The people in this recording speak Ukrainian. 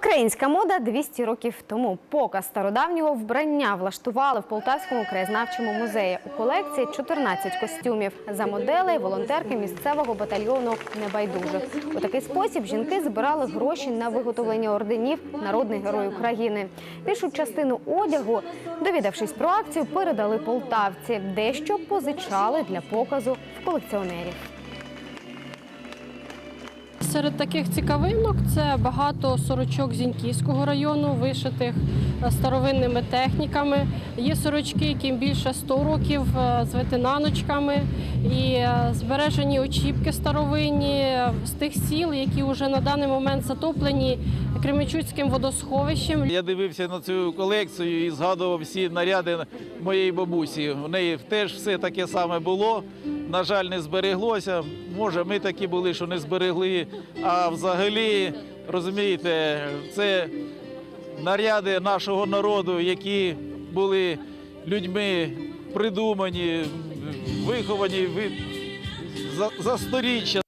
Українська мода 200 років тому. Показ стародавнього вбрання влаштували в Полтавському краєзнавчому музеї. У колекції 14 костюмів за моделей волонтерки місцевого батальйону Небайдужих. У такий спосіб жінки збирали гроші на виготовлення орденів Народний герой України. Більшу частину одягу, довідавшись про акцію, передали полтавці. Дещо позичали для показу в колекціонерів. Серед таких цікавинок це багато сорочок Зіньківського району, вишитих е, старовинними техніками. Є сорочки, яким більше 100 років е, з ветенаночками, і е, збережені очіпки старовинні з тих сіл, які вже на даний момент затоплені Кременчуцьким водосховищем. Я дивився на цю колекцію і згадував всі наряди моєї бабусі. У неї теж все таке саме було. На жаль, не збереглося. Може, ми такі були, що не зберегли. А взагалі, розумієте, це наряди нашого народу, які були людьми придумані, виховані ви- за, за сторіччя.